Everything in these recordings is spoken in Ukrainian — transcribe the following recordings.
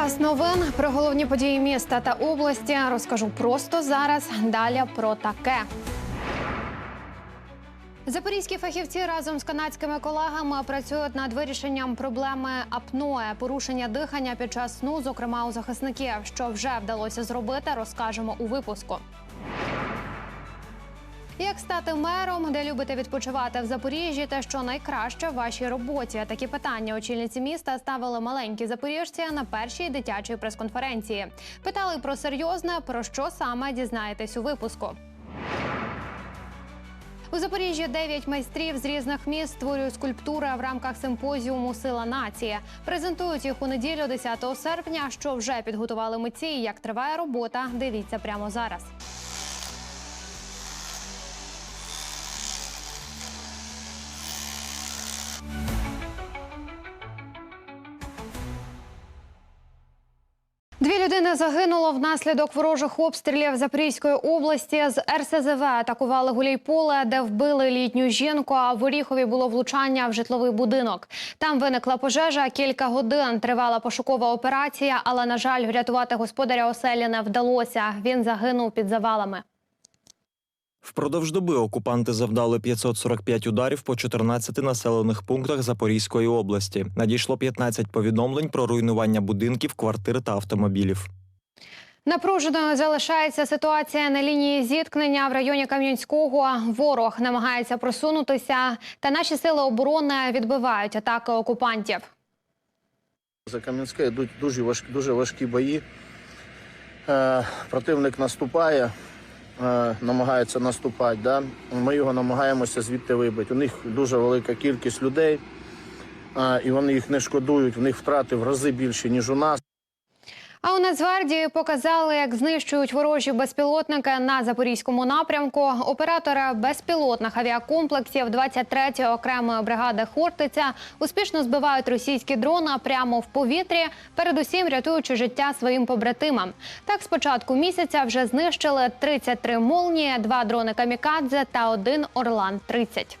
Час новин про головні події міста та області розкажу просто зараз. Далі про таке. Запорізькі фахівці разом з канадськими колегами працюють над вирішенням проблеми апноє, порушення дихання під час сну, зокрема у захисників. Що вже вдалося зробити, розкажемо у випуску. Як стати мером, де любите відпочивати в Запоріжжі, та що найкраще в вашій роботі? Такі питання очільниці міста ставили маленькі запоріжці на першій дитячій прес-конференції. Питали про серйозне, про що саме дізнаєтесь у випуску. У Запоріжжі дев'ять майстрів з різних міст створюють скульптури в рамках симпозіуму Сила нації. Презентують їх у неділю, 10 серпня. Що вже підготували митці? і Як триває робота? Дивіться прямо зараз. Людини загинуло внаслідок ворожих обстрілів Запорізької області. З РСЗВ атакували Гуляйполе, де вбили літню жінку. А в Оріхові було влучання в житловий будинок. Там виникла пожежа. Кілька годин тривала пошукова операція, але на жаль, врятувати господаря оселі не вдалося. Він загинув під завалами. Впродовж доби окупанти завдали 545 ударів по 14 населених пунктах Запорізької області. Надійшло 15 повідомлень про руйнування будинків, квартир та автомобілів. Напруженою залишається ситуація на лінії зіткнення в районі Кам'янського. Ворог намагається просунутися, та наші сили оборони відбивають атаки окупантів. За Кам'янське йдуть дуже важкі, дуже важкі бої. Е, противник наступає, е, намагається наступати. Да? Ми його намагаємося звідти вибити. У них дуже велика кількість людей, е, і вони їх не шкодують. В них втрати в рази більше, ніж у нас. А у Нацгвардії показали, як знищують ворожі безпілотники на запорізькому напрямку. Оператори безпілотних авіакомплексів 23-ї окремої бригади Хортиця успішно збивають російські дрони прямо в повітрі, передусім рятуючи життя своїм побратимам. Так, з початку місяця вже знищили 33 молнії, два дрони камікадзе та один Орлан 30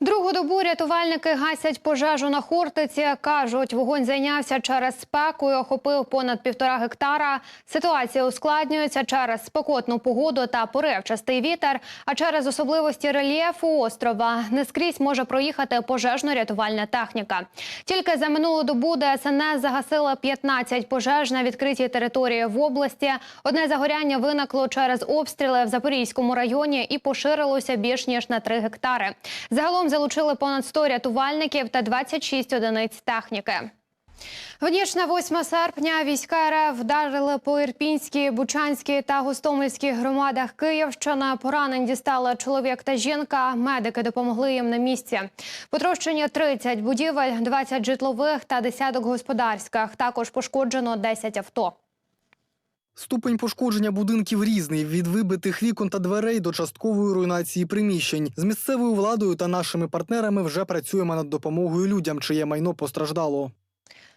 Другу добу рятувальники гасять пожежу на Хортиці. Кажуть, вогонь зайнявся через спеку і охопив понад півтора гектара. Ситуація ускладнюється через спекотну погоду та поривчастий вітер. А через особливості рельєфу острова не скрізь може проїхати пожежно-рятувальна техніка. Тільки за минулу добу ДСНС загасила 15 пожеж на відкритій території в області. Одне загоряння виникло через обстріли в Запорізькому районі і поширилося більш ніж на 3 гектари. Загалом залучили понад 100 рятувальників та 26 одиниць техніки. В ніч на 8 серпня війська РФ вдарили по Ірпінській, Бучанській та Гостомельській громадах Київщини. Поранень дістали чоловік та жінка. Медики допомогли їм на місці. Потрощені 30 будівель, 20 житлових та десяток господарських. Також пошкоджено 10 авто. Ступень пошкодження будинків різний від вибитих вікон та дверей до часткової руйнації приміщень. З місцевою владою та нашими партнерами вже працюємо над допомогою людям, чиє майно постраждало.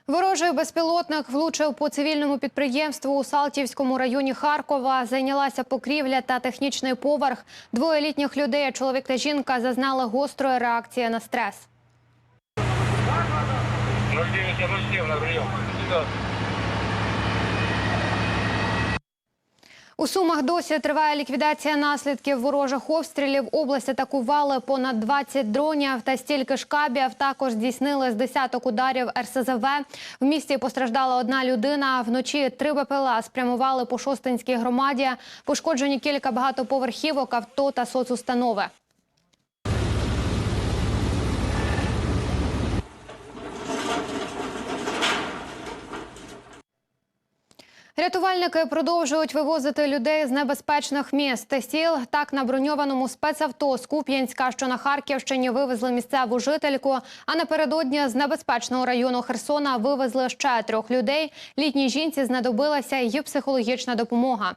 Ворожий безпілотник влучив по цивільному підприємству у Салтівському районі Харкова. Зайнялася покрівля та технічний поверх. Двоє літніх людей, чоловік та жінка, зазнали гострої реакції на стрес. 0907 на прием. У Сумах досі триває ліквідація наслідків ворожих обстрілів. Область атакували понад 20 дронів та стільки ж кабів. Також здійснили з десяток ударів РСЗВ. В місті постраждала одна людина. Вночі три БПЛА спрямували по Шостинській громаді. Пошкоджені кілька багатоповерхівок, авто та соцустанови. Рятувальники продовжують вивозити людей з небезпечних міст сіл. Так на броньованому спецавто з Куп'янська, що на Харківщині, вивезли місцеву жительку. А напередодні з небезпечного району Херсона вивезли ще трьох людей. Літній жінці знадобилася її психологічна допомога.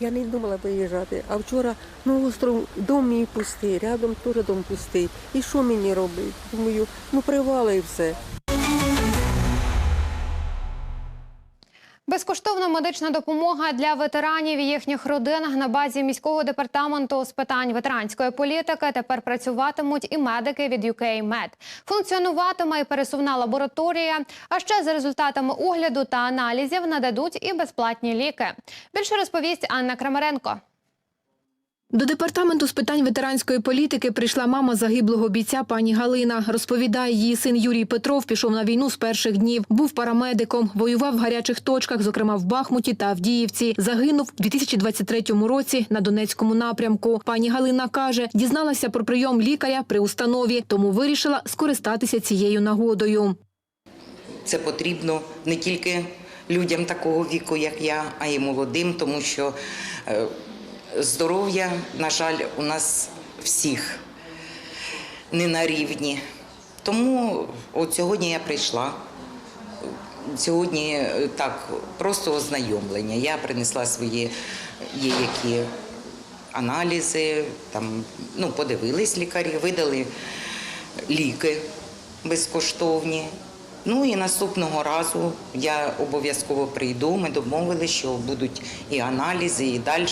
Я не думала виїжджати, а вчора ну остров дом мій пустий, рядом теж дом пустий. І що мені робити? Думаю, ну привали і все. Безкоштовна медична допомога для ветеранів і їхніх родин на базі міського департаменту з питань ветеранської політики тепер працюватимуть і медики від UK Med. Функціонуватиме і пересувна лабораторія. А ще за результатами огляду та аналізів нададуть і безплатні ліки. Більше розповість Анна Крамаренко. До департаменту з питань ветеранської політики прийшла мама загиблого бійця пані Галина. Розповідає, її син Юрій Петров пішов на війну з перших днів. Був парамедиком, воював в гарячих точках, зокрема в Бахмуті та Авдіївці. Загинув у 2023 році на Донецькому напрямку. Пані Галина каже, дізналася про прийом лікаря при установі, тому вирішила скористатися цією нагодою. Це потрібно не тільки людям такого віку, як я, а й молодим, тому що е, здоров'я, на жаль, у нас всіх не на рівні. Тому от сьогодні я прийшла. Сьогодні е, так, просто ознайомлення. Я принесла свої є які аналізи, там, ну, подивились лікарі, видали ліки безкоштовні. Ну і наступного разу я обов'язково прийду. Ми домовилися, що будуть і аналізи, і далі,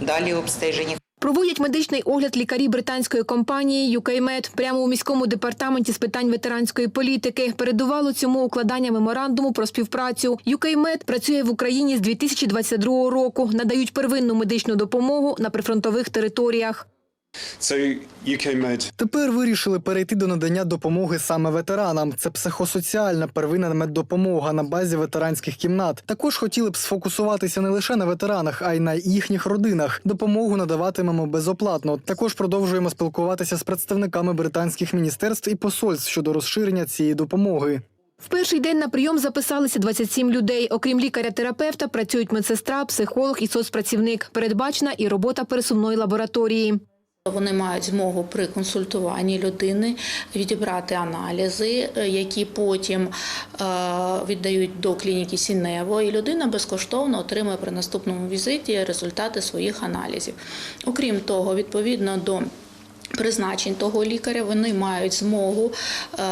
далі обстеження. Проводять медичний огляд лікарі британської компанії UKMed прямо у міському департаменті з питань ветеранської політики. Передувало цьому укладання меморандуму про співпрацю. UKMed працює в Україні з 2022 року. Надають первинну медичну допомогу на прифронтових територіях. So Med Тепер вирішили перейти до надання допомоги саме ветеранам. Це психосоціальна первинна меддопомога на базі ветеранських кімнат. Також хотіли б сфокусуватися не лише на ветеранах, а й на їхніх родинах. Допомогу надаватимемо безоплатно. Також продовжуємо спілкуватися з представниками британських міністерств і посольств щодо розширення цієї допомоги. В перший день на прийом записалися 27 людей. Окрім лікаря-терапевта, працюють медсестра, психолог і соцпрацівник. Передбачена і робота пересувної лабораторії. Вони мають змогу при консультуванні людини відібрати аналізи, е, які потім е, віддають до клініки Сінево, і людина безкоштовно отримує при наступному візиті результати своїх аналізів. Окрім того, відповідно до Призначень того лікаря вони мають змогу е,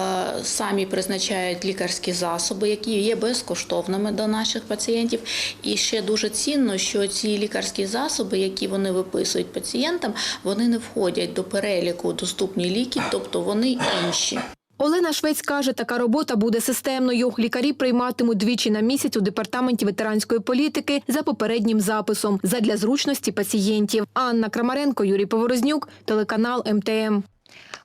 самі призначають лікарські засоби, які є безкоштовними до наших пацієнтів. І ще дуже цінно, що ці лікарські засоби, які вони виписують пацієнтам, вони не входять до переліку доступні ліки, тобто вони інші. Олена Швець каже, така робота буде системною. Лікарі прийматимуть двічі на місяць у департаменті ветеранської політики за попереднім записом задля зручності пацієнтів. Анна Крамаренко, Юрій Поворознюк, телеканал МТМ.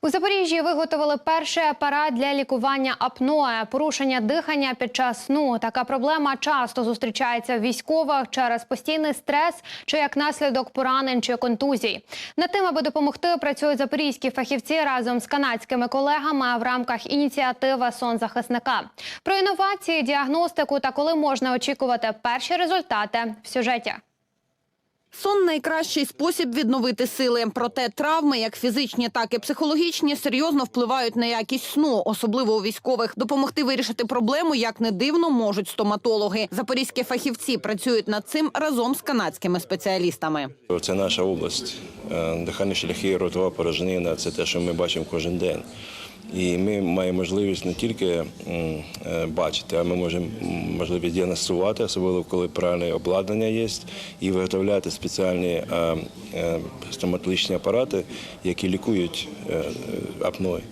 У Запоріжжі виготовили перший апарат для лікування апноe – порушення дихання під час сну. Така проблема часто зустрічається в військових через постійний стрес чи як наслідок поранень чи контузій. Над тим, аби допомогти, працюють запорізькі фахівці разом з канадськими колегами в рамках ініціативи сон захисника. Про інновації, діагностику та коли можна очікувати перші результати в сюжеті. Сон найкращий спосіб відновити сили. Проте травми, як фізичні, так і психологічні, серйозно впливають на якість сну, особливо у військових. Допомогти вирішити проблему, як не дивно, можуть стоматологи. Запорізькі фахівці працюють над цим разом з канадськими спеціалістами. Це наша область. Е, Дихальні шляхи, ротова порожнина це те, що ми бачимо кожен день. І ми маємо можливість не тільки е, бачити, а ми можемо можливість діагностувати, особливо коли правильне обладнання є, і виготовляти спеціальні е, е, стоматологічні апарати, які лікують апної.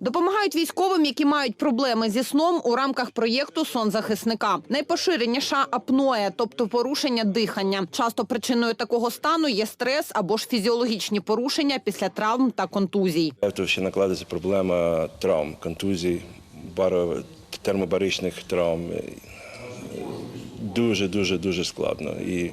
Допомагають військовим, які мають проблеми зі сном у рамках проєкту Сон захисника. Найпоширеніша апноe, тобто порушення дихання. Часто причиною такого стану є стрес або ж фізіологічні порушення після травм та контузій. То ще накладається проблема травм, контузій, термобаричних травм. Дуже, дуже, дуже складно. І,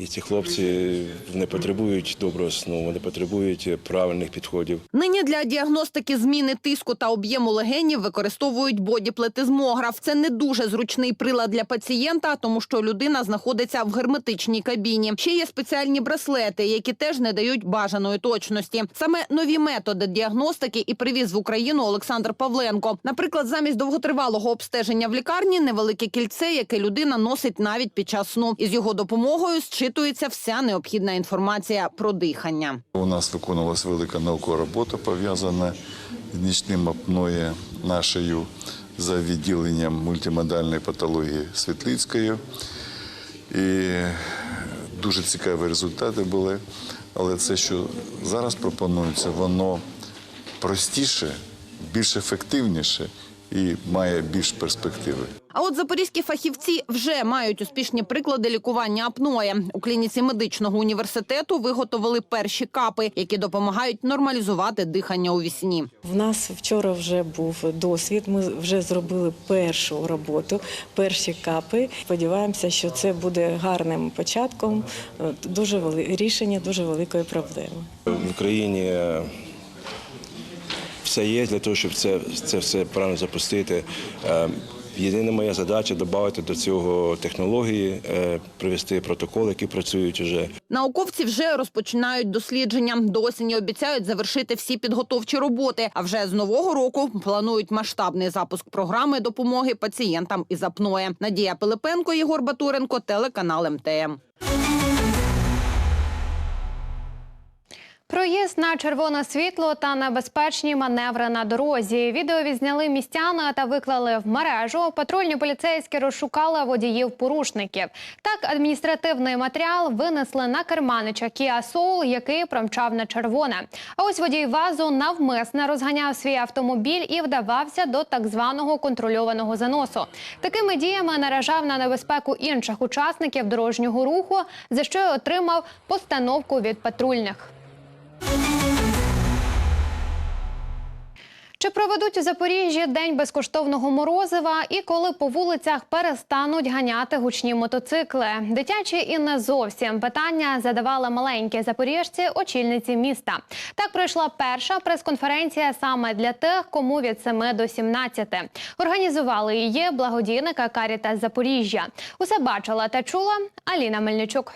і ці хлопці не потребують доброго сну, вони потребують правильних підходів. Нині для діагностики зміни тиску та об'єму легенів використовують бодіплетизмограф. Це не дуже зручний прилад для пацієнта, тому що людина знаходиться в герметичній кабіні. Ще є спеціальні браслети, які теж не дають бажаної точності. Саме нові методи діагностики і привіз в Україну Олександр Павленко. Наприклад, замість довготривалого обстеження в лікарні невелике кільце, яке людина носить навіть під час сну. Із його допомогою зчитується вся необхідна інформація про дихання. У нас виконувалася велика наукова робота пов'язана з нічним апноє нашою за відділенням мультимодальної патології Світлицькою. І дуже цікаві результати були. Але це, що зараз пропонується, воно простіше, більш ефективніше і має більш перспективи. А от запорізькі фахівці вже мають успішні приклади лікування апної. У клініці медичного університету виготовили перші капи, які допомагають нормалізувати дихання у вісні. В нас вчора вже був досвід. Ми вже зробили першу роботу, перші капи. Сподіваємося, що це буде гарним початком е, дуже вели... рішення дуже великої проблеми. В Україні е, все є для того, щоб це, це все правильно запустити. Єдина моя задача додати до цього технології, е, привести протоколи, які працюють вже. Науковці вже розпочинають дослідження. До осені обіцяють завершити всі підготовчі роботи. А вже з нового року планують масштабний запуск програми допомоги пацієнтам із апноє. Надія Пилипенко, Єгор Батуренко, телеканал МТМ. Проїзд на червоне світло та небезпечні маневри на дорозі. Відео відзняли містяни та виклали в мережу. Патрульні поліцейські розшукали водіїв-порушників. Так, адміністративний матеріал винесли на керманича Kia Soul, який промчав на червоне. А ось водій вазу навмисне розганяв свій автомобіль і вдавався до так званого контрольованого заносу. Такими діями наражав на небезпеку інших учасників дорожнього руху, за що й отримав постановку від патрульних. Чи проведуть у Запоріжжі день безкоштовного морозива і коли по вулицях перестануть ганяти гучні мотоцикли? Дитячі і не зовсім питання задавали маленькі запоріжці, очільниці міста. Так пройшла перша прес-конференція саме для тих, кому від 7 до 17. Організували її благодійника Карітас Запоріжжя. Усе бачила та чула Аліна Мельничук.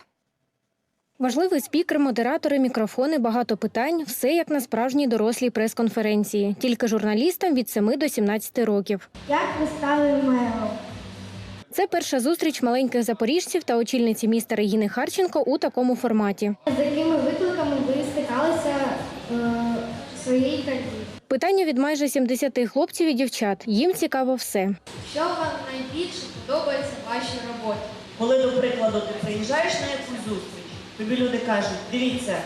Важливий спікер, модератори, мікрофони, багато питань – все як на справжній дорослій прес-конференції. Тільки журналістам від 7 до 17 років. Як ви стали мером? Це перша зустріч маленьких запоріжців та очільниці міста Регіни Харченко у такому форматі. З якими викликами ви стикалися е, в своїй кар'єрі? Питання від майже 70 хлопців і дівчат. Їм цікаво все. Що вам найбільше подобається в вашій роботі? Коли, до прикладу, ти приїжджаєш на якусь зустріч, тобі люди кажуть, дивіться,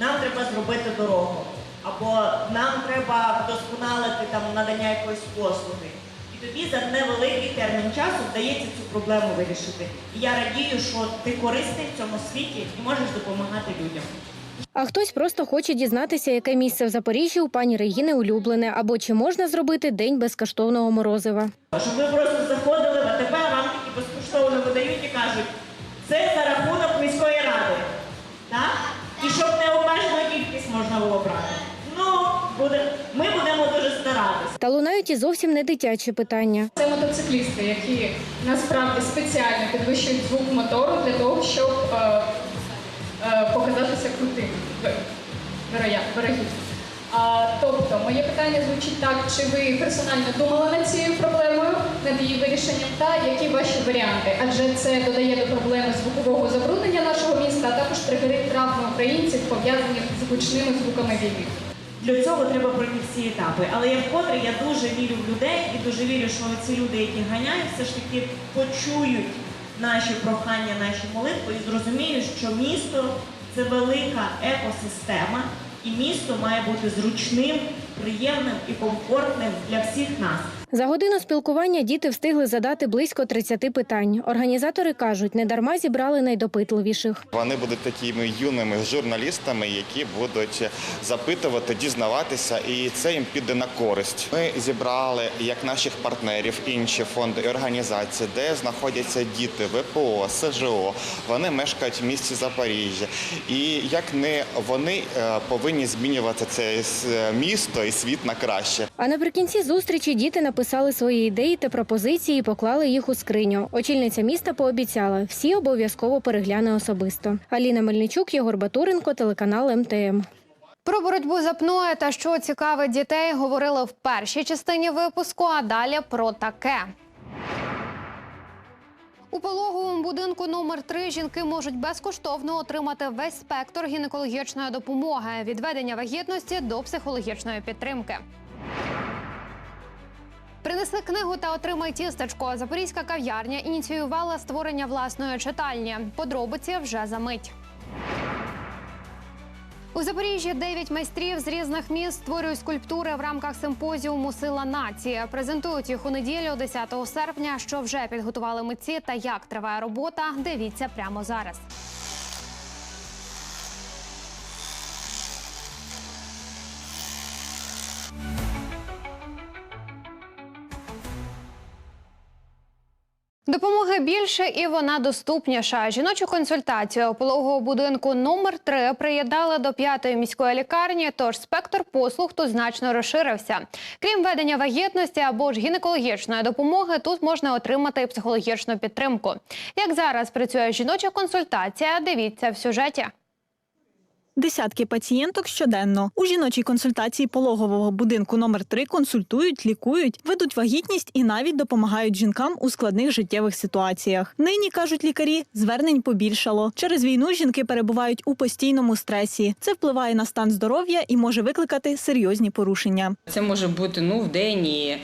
нам треба зробити дорогу, або нам треба вдосконалити там надання якоїсь послуги. І тобі за невеликий термін часу вдається цю проблему вирішити. І я радію, що ти корисний в цьому світі і можеш допомагати людям. А хтось просто хоче дізнатися, яке місце в Запоріжжі у пані Регіни улюблене, або чи можна зробити день безкоштовного морозива. Щоб ви просто заходили в АТБ, вам такі безкоштовно видають і кажуть, це за рахунок міської ради. Так? І щоб не обмежену кількість можна було брати. Ну, буде, ми будемо дуже І зовсім не дитячі питання. Це мотоциклісти, які насправді спеціально підвищують звук мотору для того, щоб е, е, показатися крутим. А, тобто, моє питання звучить так: чи ви персонально думали над цією проблемою, над її вирішенням, та які ваші варіанти? Адже це додає до проблеми звукового забруднення нашого міста, а також тригерить травми українців, пов'язаних з гучними звуками війни. Для цього треба пройти всі етапи. Але я вкотре я дуже вірю в людей і дуже вірю, що ці люди, які ганяють, все ж таки почують наші прохання, наші молитви і зрозуміють, що місто це велика екосистема, і місто має бути зручним, приємним і комфортним для всіх нас. За годину спілкування діти встигли задати близько 30 питань. Організатори кажуть, недарма зібрали найдопитливіших. Вони будуть такими юними журналістами, які будуть запитувати, дізнаватися, і це їм піде на користь. Ми зібрали як наших партнерів, інші фонди і організації, де знаходяться діти ВПО, СЖО. Вони мешкають в місті Запоріжжя. І як не вони е, повинні змінювати це місто і світ на краще. А наприкінці зустрічі діти написали свої ідеї та пропозиції і поклали їх у скриню. Очільниця міста пообіцяла, всі обов'язково перегляне особисто. Аліна Мельничук, Єгор Батуренко, телеканал МТМ. Про боротьбу з апноє та що цікавить дітей говорили в першій частині випуску, а далі про таке. У пологовому будинку номер 3 жінки можуть безкоштовно отримати весь спектр гінекологічної допомоги від ведення вагітності до психологічної підтримки. Принесли книгу та отримай тістечко. Запорізька кав'ярня ініціювала створення власної читальні. Подробиці вже за мить. У Запоріжжі дев'ять майстрів з різних міст створюють скульптури в рамках симпозіуму Сила нації. Презентують їх у неділю, 10 серпня. Що вже підготували митці та як триває робота? Дивіться прямо зараз. Допомоги більше і вона доступніша. Жіночу консультацію пологового будинку номер 3 приєднали до п'ятої міської лікарні. Тож спектр послуг тут значно розширився. Крім ведення вагітності або ж гінекологічної допомоги, тут можна отримати психологічну підтримку. Як зараз працює жіноча консультація? Дивіться в сюжеті. Десятки пацієнток щоденно у жіночій консультації пологового будинку номер 3 консультують, лікують, ведуть вагітність і навіть допомагають жінкам у складних життєвих ситуаціях. Нині кажуть лікарі, звернень побільшало. Через війну жінки перебувають у постійному стресі. Це впливає на стан здоров'я і може викликати серйозні порушення. Це може бути ну в день і е,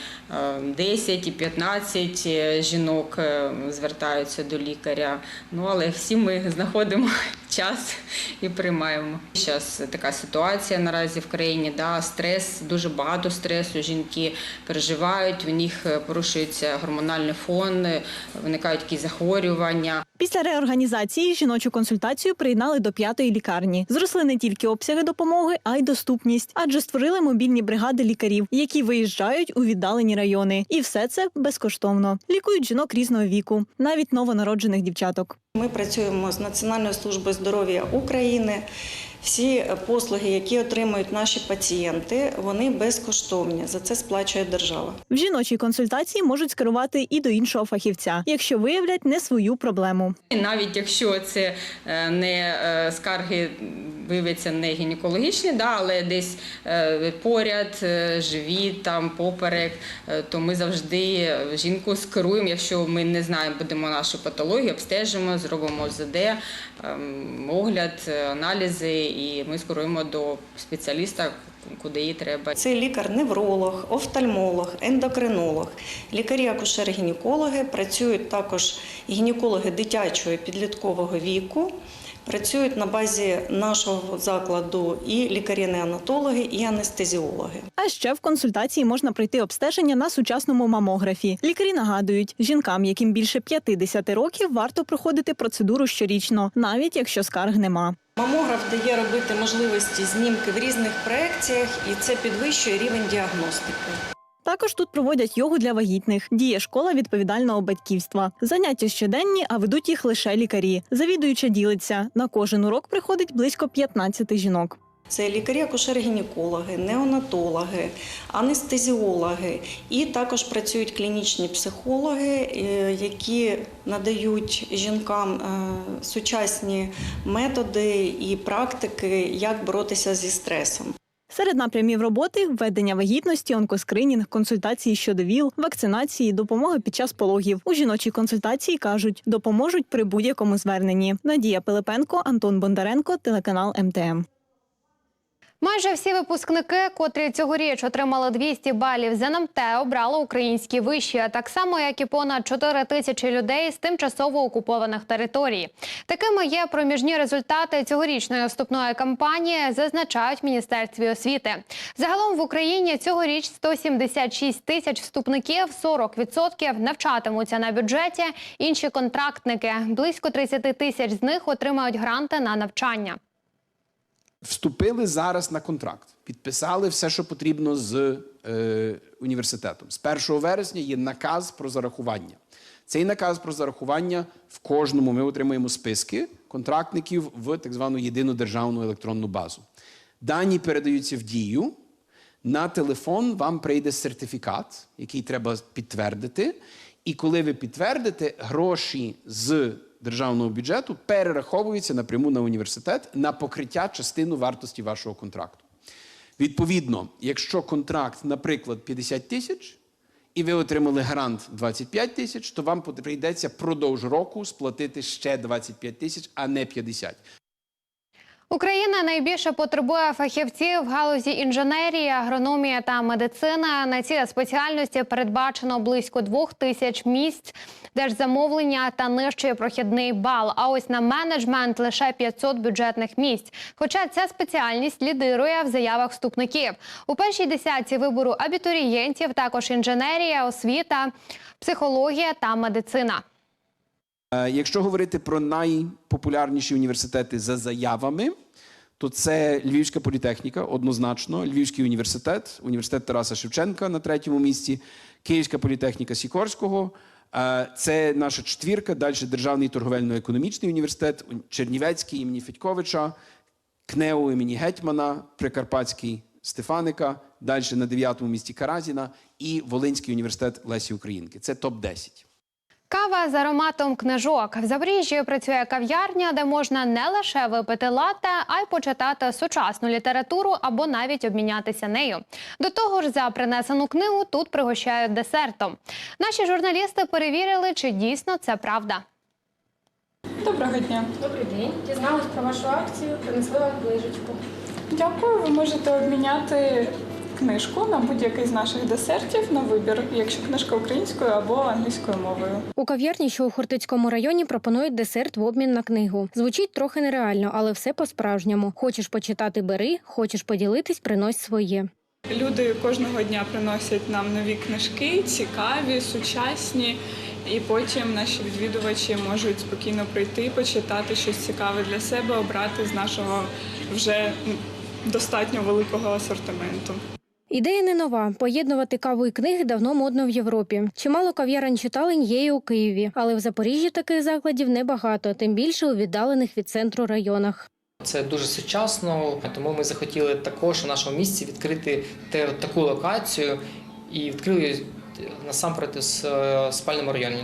10 і 15 жінок е, звертаються до лікаря. Ну але всі ми знаходимо час і приймаємо. Зараз така ситуація наразі в країні. Да, стрес, дуже багато стресу. Жінки переживають, в них е, порушується гормональний фон, е, виникають якісь захворювання. Після реорганізації жіночу консультацію приєднали до п'ятої лікарні. Зросли не тільки обсяги допомоги, а й доступність, адже створили мобільні бригади лікарів, які виїжджають у віддалені райони. І все це безкоштовно. Лікують жінок різного віку, навіть новонароджених дівчаток. Ми працюємо з Національною службою здоров'я України. Всі послуги, які отримують наші пацієнти, вони безкоштовні. За це сплачує держава. В жіночій консультації можуть скерувати і до іншого фахівця, якщо виявлять не свою проблему. І навіть якщо це е, не е, скарги виявляться не гінекологічні, да, але десь е, поряд, е, живіт, там поперек, е, то ми завжди жінку скеруємо, якщо ми не знаємо, будемо нашу патологію, обстежимо, зробимо ЗД, ем, огляд, е, аналізи, і ми скеруємо до спеціаліста, куди їй треба. Це лікар-невролог, офтальмолог, ендокринолог, лікарі-акушери-гінекологи, працюють також гінекологи дитячого і підліткового віку. Працюють на базі нашого закладу і лікарі-неонатологи, і анестезіологи. А ще в консультації можна пройти обстеження на сучасному мамографі. Лікарі нагадують, жінкам, яким більше 50 років, варто проходити процедуру щорічно, навіть якщо скарг нема. Мамограф дає робити можливості знімки в різних проекціях, і це підвищує рівень діагностики. Також тут проводять йогу для вагітних. Діє школа відповідального батьківства. Заняття щоденні, а ведуть їх лише лікарі. Завідуюча ділиться. На кожен урок приходить близько 15 жінок. Це лікарі-акушери-гінекологи, неонатологи, анестезіологи і також працюють клінічні психологи, е, які надають жінкам е, сучасні методи і практики, як боротися зі стресом. Серед напрямів роботи введення вагітності, онкоскринінг, консультації щодо ВІЛ, вакцинації, допомога під час пологів. У жіночій консультації кажуть, допоможуть при будь-якому зверненні. Надія Пилипенко, Антон Бондаренко, телеканал МТМ. Майже всі випускники, котрі цьогоріч отримали 200 балів з НМТ, обрали українські виші, так само як і понад 4 тисячі людей з тимчасово окупованих територій. Такими є проміжні результати цьогорічної вступної кампанії, зазначають в міністерстві освіти. Загалом в Україні цьогоріч 176 тисяч вступників, 40% навчатимуться на бюджеті. Інші контрактники близько 30 тисяч з них отримають гранти на навчання. Вступили зараз на контракт, підписали все, що потрібно з е, університетом. З 1 вересня є наказ про зарахування. Цей наказ про зарахування в кожному ми отримуємо списки контрактників в так звану єдину державну електронну базу. Дані передаються в дію. На телефон вам прийде сертифікат, який треба підтвердити. І коли ви підтвердите, гроші з державного бюджету перераховується напряму на університет на покриття частину вартості вашого контракту. Відповідно, якщо контракт, наприклад, 50 тисяч, і ви отримали грант 25 тисяч, то вам прийдеться продовж року сплатити ще 25 тисяч, а не 50. Україна найбільше потребує фахівців в галузі інженерії, агрономії та медицини. На ці спеціальності передбачено близько двох тисяч місць держзамовлення та нижчий прохідний бал. А ось на менеджмент лише 500 бюджетних місць. Хоча ця спеціальність лідирує в заявах вступників. У першій десятці вибору абітурієнтів також інженерія, освіта, психологія та медицина. Е, Якщо говорити про найпопулярніші університети за заявами, то це Львівська політехніка, однозначно, Львівський університет, університет Тараса Шевченка на третьому місці, Київська політехніка Сікорського. Е, Це наша четвірка. Далі Державний торговельно-економічний університет, Чернівецький імені Федьковича, КНЕУ імені Гетьмана, Прикарпатський Стефаника, далі на дев'ятому місці Каразіна і Волинський університет Лесі Українки. Це топ-10. Кава з ароматом книжок. В Запоріжжі працює кав'ярня, де можна не лише випити латте, а й почитати сучасну літературу або навіть обмінятися нею. До того ж, за принесену книгу тут пригощають десертом. Наші журналісти перевірили, чи дійсно це правда. Доброго дня. Добрий день. Дізналась про вашу акцію, принесли вам книжечку. Дякую. Ви можете обміняти книжку на будь-який з наших десертів на вибір, якщо книжка українською або англійською мовою. У кав'ярні, що у Хортицькому районі, пропонують десерт в обмін на книгу. Звучить трохи нереально, але все по-справжньому. Хочеш почитати, бери, хочеш поділитись, принось своє. Люди кожного дня приносять нам нові книжки, цікаві, сучасні. І потім наші відвідувачі можуть спокійно прийти, почитати щось цікаве для себе, обрати з нашого вже достатньо великого асортименту. Ідея не нова. Поєднувати каву і книги давно модно в Європі. Чимало кав'ярень читалень є і у Києві, але в Запоріжжі таких закладів небагато, тим більше у віддалених від центру районах. Це дуже сучасно, тому ми захотіли також у нашому місці відкрити таку локацію і відкрили насамперед у спальному районі.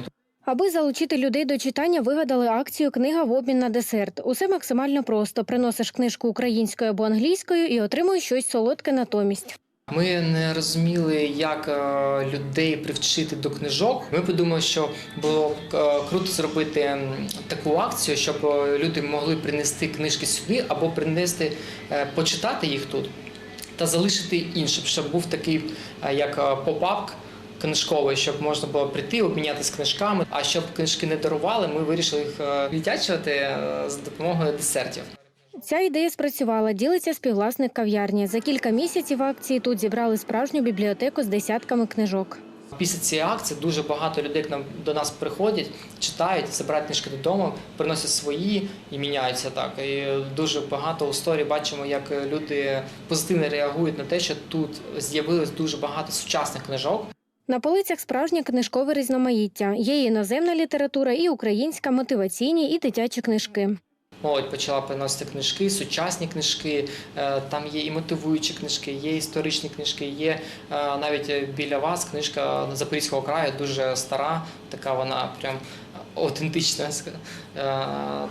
Аби залучити людей до читання, вигадали акцію Книга в обмін на десерт. Усе максимально просто. Приносиш книжку українською або англійською і отримуєш щось солодке натомість. Ми не розуміли, як е, людей привчити до книжок. Ми подумали, що було е, круто зробити таку акцію, щоб е, люди могли принести книжки сюди або принести почитати їх тут та залишити іншим, щоб був такий як е, поп-ап книжковий, щоб можна було прийти, обмінятися книжками. А щоб книжки не дарували, ми вирішили їх віддячувати за допомогою десертів. Ця ідея спрацювала. Ділиться співвласник кав'ярні. За кілька місяців акції тут зібрали справжню бібліотеку з десятками книжок. Після цієї акції дуже багато людей к нам до нас приходять, читають, забирають книжки додому, приносять свої і міняються так. І дуже багато історій бачимо, як люди позитивно реагують на те, що тут з'явилось дуже багато сучасних книжок. На полицях справжнє книжкове різноманіття. Є і іноземна література, і українська, мотиваційні, і дитячі книжки. Молодь почала приносити книжки, сучасні книжки. е, Там є і мотивуючі книжки, є історичні книжки, є е, навіть біля вас книжка Запорізького краю, дуже стара, така вона прям автентична. Е,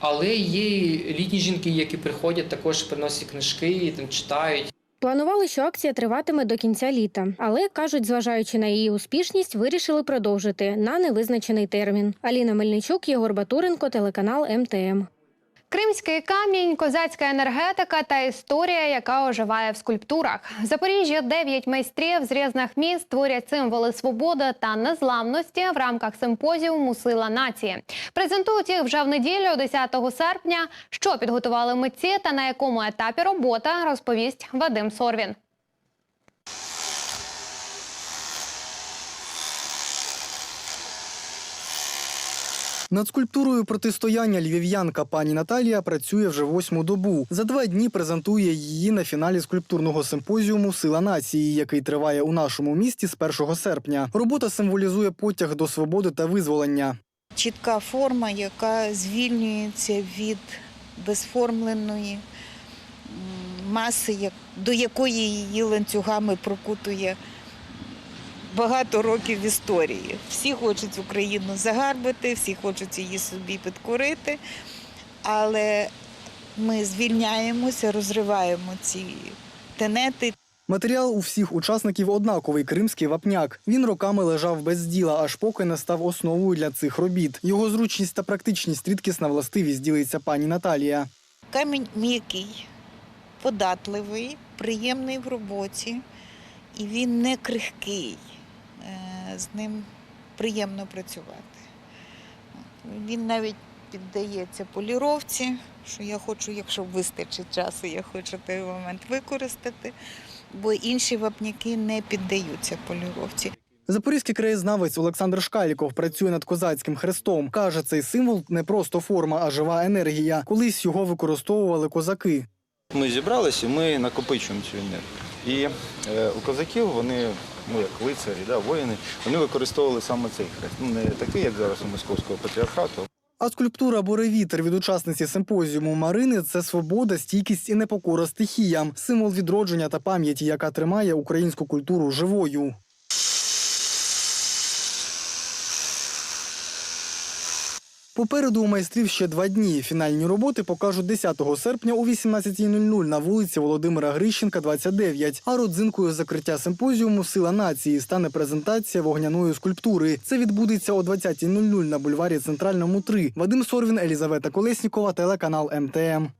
Але є літні жінки, які приходять, також приносять книжки, там читають. Планували, що акція триватиме до кінця літа, але кажуть, зважаючи на її успішність, вирішили продовжити на невизначений термін. Аліна Мельничук, Єгор Батуренко, телеканал МТМ. Кримський камінь, козацька енергетика та історія, яка оживає в скульптурах. В Запоріжжі дев'ять майстрів з різних міст творять символи свободи та незламності в рамках симпозіуму Сила нації. Презентують їх вже в неділю, 10 серпня. Що підготували митці та на якому етапі робота, розповість Вадим Сорвін. Над скульптурою протистояння львів'янка пані Наталія працює вже восьму добу. За два дні презентує її на фіналі скульптурного симпозіуму Сила нації, який триває у нашому місті з 1 серпня. Робота символізує потяг до свободи та визволення. чітка форма, яка звільнюється від безформленої маси, до якої її ланцюгами прокутує багато років історії. Всі хочуть Україну загарбити, всі хочуть її собі підкорити, але ми звільняємося, розриваємо ці тенети. Матеріал у всіх учасників однаковий кримський вапняк. Він роками лежав без діла, аж поки не став основою для цих робіт. Його зручність та практичність рідкісна властивість ділиться пані Наталія. Камінь м'який, податливий, приємний в роботі, і він не крихкий. З ним приємно працювати. Він навіть піддається поліровці, що я хочу, якщо вистачить часу, я хочу той момент використати, бо інші вапняки не піддаються поліровці. Запорізький краєзнавець Олександр Шкаліков працює над козацьким хрестом. Каже, цей символ не просто форма, а жива енергія. Колись його використовували козаки. Ми зібралися, ми накопичуємо цю енергію. І е, у козаків вони, ну як лицарі, да, воїни, вони використовували саме цей хрест. Ну не такий, як зараз у московського патріархату. А скульптура Боревітер від учасниці симпозіуму Марини це свобода, стійкість і непокора стихіям, символ відродження та пам'яті, яка тримає українську культуру живою. Попереду у майстрів ще два дні. Фінальні роботи покажуть 10 серпня о 18.00 на вулиці Володимира Грищенка, 29. А родзинкою закриття симпозіуму Сила нації стане презентація вогняної скульптури. Це відбудеться о 20.00 на бульварі Центральному 3. Вадим Сорвін, Елізавета Колеснікова, телеканал МТМ.